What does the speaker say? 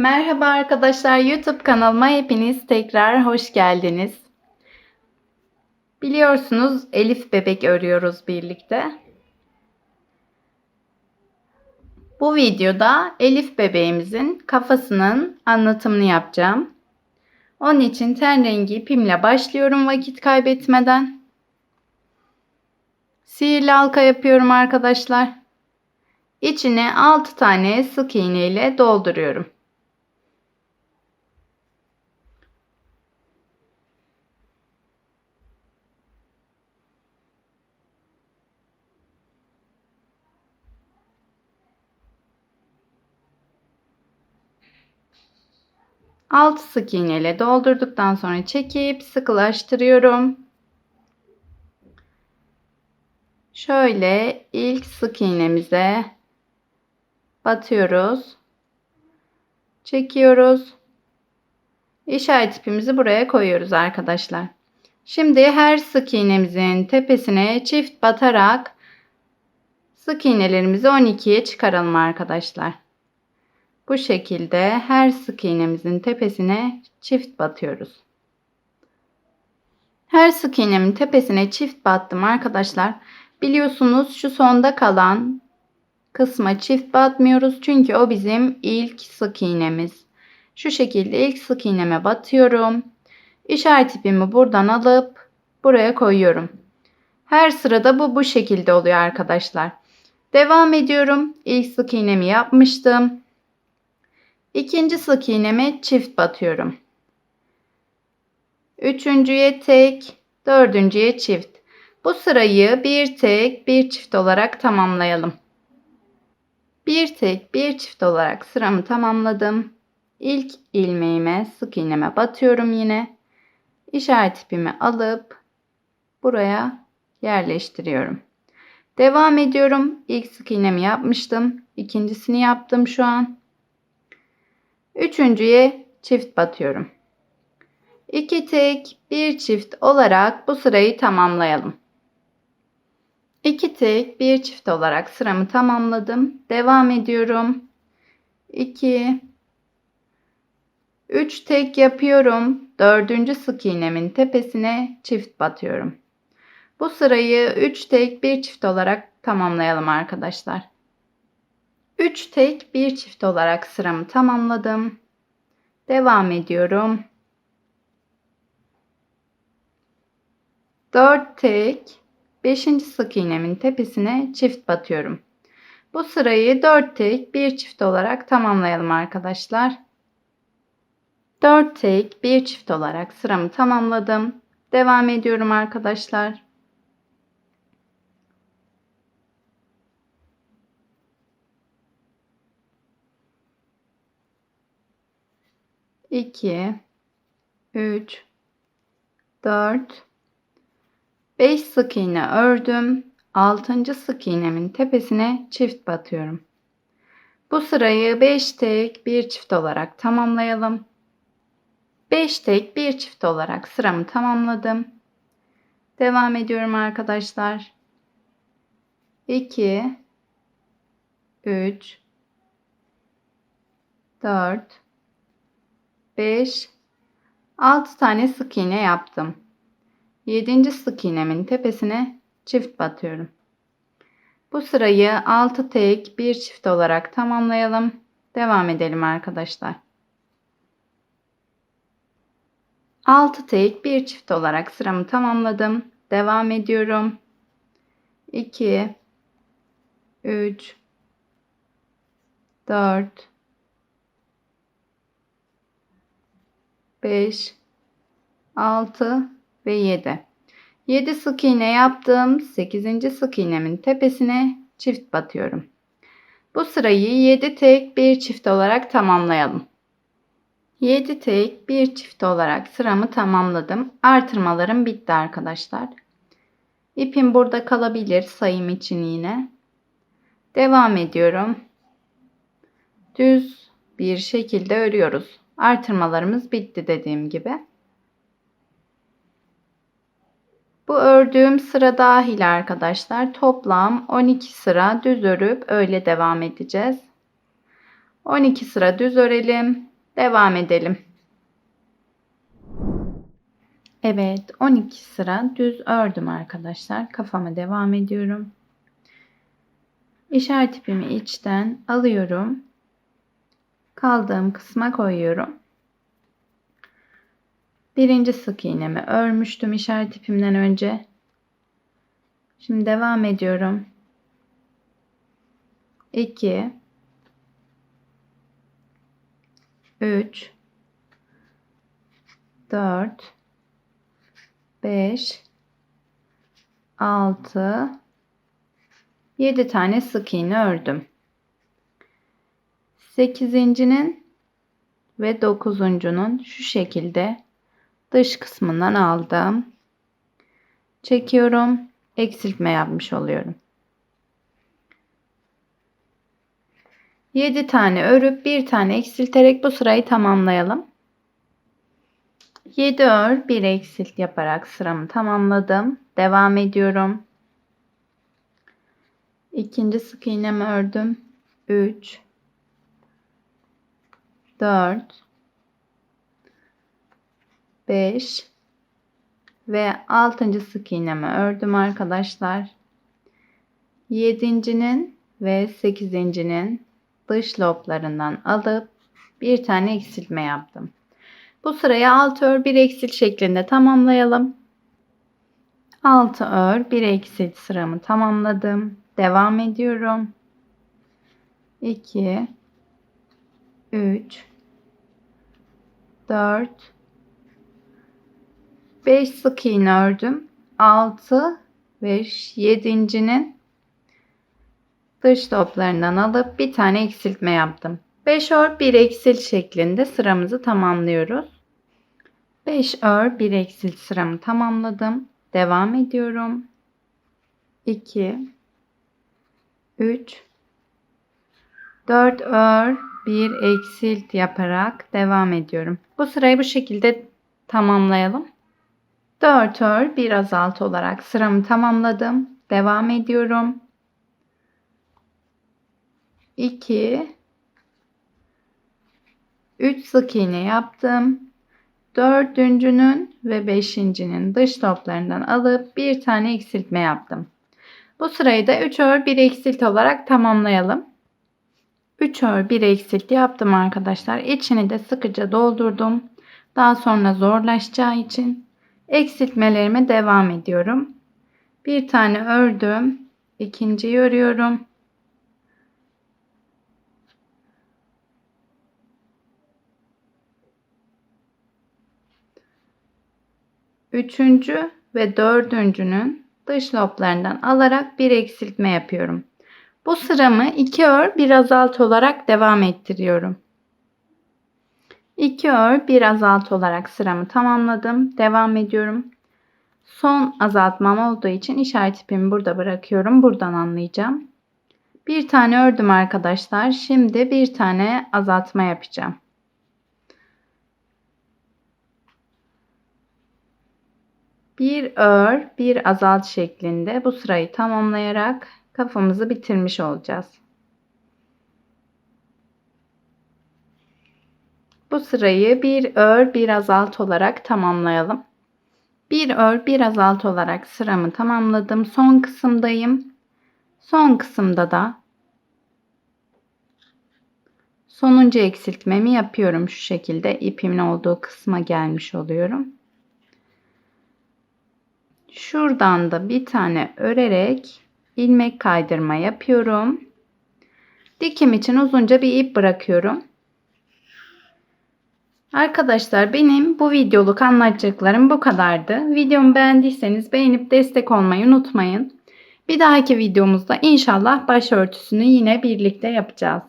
Merhaba arkadaşlar YouTube kanalıma hepiniz tekrar hoş geldiniz. Biliyorsunuz Elif bebek örüyoruz birlikte. Bu videoda Elif bebeğimizin kafasının anlatımını yapacağım. Onun için ten rengi ipimle başlıyorum vakit kaybetmeden. Sihirli halka yapıyorum arkadaşlar. İçine 6 tane sık iğne ile dolduruyorum. Alt sık iğne ile doldurduktan sonra çekip sıkılaştırıyorum. Şöyle ilk sık iğnemize batıyoruz. Çekiyoruz. İşaret ipimizi buraya koyuyoruz arkadaşlar. Şimdi her sık iğnemizin tepesine çift batarak sık iğnelerimizi 12'ye çıkaralım arkadaşlar. Bu şekilde her sık iğnemizin tepesine çift batıyoruz. Her sık iğnemin tepesine çift battım arkadaşlar. Biliyorsunuz şu sonda kalan kısma çift batmıyoruz. Çünkü o bizim ilk sık iğnemiz. Şu şekilde ilk sık iğneme batıyorum. İşaret ipimi buradan alıp buraya koyuyorum. Her sırada bu bu şekilde oluyor arkadaşlar. Devam ediyorum. İlk sık iğnemi yapmıştım. İkinci sık iğneme çift batıyorum. Üçüncüye tek, dördüncüye çift. Bu sırayı bir tek, bir çift olarak tamamlayalım. Bir tek, bir çift olarak sıramı tamamladım. İlk ilmeğime, sık iğneme batıyorum yine. İşaret ipimi alıp buraya yerleştiriyorum. Devam ediyorum. İlk sık iğnemi yapmıştım. İkincisini yaptım şu an. Üçüncüye çift batıyorum. İki tek, bir çift olarak bu sırayı tamamlayalım. İki tek, bir çift olarak sıramı tamamladım. Devam ediyorum. 2 3 tek yapıyorum. Dördüncü sık iğnemin tepesine çift batıyorum. Bu sırayı 3 tek, bir çift olarak tamamlayalım arkadaşlar. 3 tek bir çift olarak sıramı tamamladım. Devam ediyorum. 4 tek 5. sık iğnemin tepesine çift batıyorum. Bu sırayı 4 tek bir çift olarak tamamlayalım arkadaşlar. 4 tek bir çift olarak sıramı tamamladım. Devam ediyorum arkadaşlar. 2 3 4 5 sık iğne ördüm. 6. sık iğnemin tepesine çift batıyorum. Bu sırayı 5 tek bir çift olarak tamamlayalım. 5 tek bir çift olarak sıramı tamamladım. Devam ediyorum arkadaşlar. 2 3 4 5 6 tane sık iğne yaptım. 7. sık iğnemin tepesine çift batıyorum. Bu sırayı 6 tek bir çift olarak tamamlayalım. Devam edelim arkadaşlar. 6 tek bir çift olarak sıramı tamamladım. Devam ediyorum. 2 3 4 5, 6 ve 7. 7 sık iğne yaptım. 8. sık iğnemin tepesine çift batıyorum. Bu sırayı 7 tek bir çift olarak tamamlayalım. 7 tek bir çift olarak sıramı tamamladım. Artırmalarım bitti arkadaşlar. İpim burada kalabilir sayım için yine. Devam ediyorum. Düz bir şekilde örüyoruz. Artırmalarımız bitti dediğim gibi. Bu ördüğüm sıra dahil arkadaşlar toplam 12 sıra düz örüp öyle devam edeceğiz. 12 sıra düz örelim. Devam edelim. Evet 12 sıra düz ördüm arkadaşlar. Kafama devam ediyorum. İşaret ipimi içten alıyorum. Kaldığım kısma koyuyorum. Birinci sık iğnemi örmüştüm işaret ipimden önce. Şimdi devam ediyorum. 2 3 4 5 6 7 tane sık iğne ördüm. 8.'nin ve 9.'unun şu şekilde dış kısmından aldım. Çekiyorum. Eksiltme yapmış oluyorum. 7 tane örüp bir tane eksilterek bu sırayı tamamlayalım. 7 ör, 1 eksilt yaparak sıramı tamamladım. Devam ediyorum. İkinci sık iğnemi ördüm. 3 4 5 ve 6. sık iğnemi ördüm arkadaşlar. 7.'nin ve 8.'nin dış loblarından alıp bir tane eksiltme yaptım. Bu sırayı 6 ör 1 eksilt şeklinde tamamlayalım. 6 ör 1 eksilt sıramı tamamladım. Devam ediyorum. 2 3 4 5 sık iğne ördüm. 6 ve 7.'nin dış toplarından alıp bir tane eksiltme yaptım. 5 ör 1 eksil şeklinde sıramızı tamamlıyoruz. 5 ör 1 eksil sıramı tamamladım. Devam ediyorum. 2 3 4 ör 1 eksilt yaparak devam ediyorum. Bu sırayı bu şekilde tamamlayalım. 4 ör 1 azalt olarak sıramı tamamladım. Devam ediyorum. 2 3 sık iğne yaptım. Dördüncünün ve beşincinin dış toplarından alıp bir tane eksiltme yaptım. Bu sırayı da 3 ör 1 eksilt olarak tamamlayalım. 3 ör 1 eksilt yaptım arkadaşlar. İçini de sıkıca doldurdum. Daha sonra zorlaşacağı için eksiltmelerime devam ediyorum. Bir tane ördüm. ikinciyi örüyorum. Üçüncü ve dördüncünün dış loblarından alarak bir eksiltme yapıyorum. Bu sıramı 2 ör bir azalt olarak devam ettiriyorum. 2 ör bir azalt olarak sıramı tamamladım. Devam ediyorum. Son azaltmam olduğu için işaret ipimi burada bırakıyorum. Buradan anlayacağım. Bir tane ördüm arkadaşlar. Şimdi bir tane azaltma yapacağım. Bir ör, bir azalt şeklinde bu sırayı tamamlayarak kafamızı bitirmiş olacağız. Bu sırayı bir ör, bir azalt olarak tamamlayalım. Bir ör, bir azalt olarak sıramı tamamladım. Son kısımdayım. Son kısımda da sonuncu eksiltmemi yapıyorum şu şekilde. ipimin olduğu kısma gelmiş oluyorum. Şuradan da bir tane örerek ilmek kaydırma yapıyorum. Dikim için uzunca bir ip bırakıyorum. Arkadaşlar benim bu videoluk anlatacaklarım bu kadardı. Videomu beğendiyseniz beğenip destek olmayı unutmayın. Bir dahaki videomuzda inşallah başörtüsünü yine birlikte yapacağız.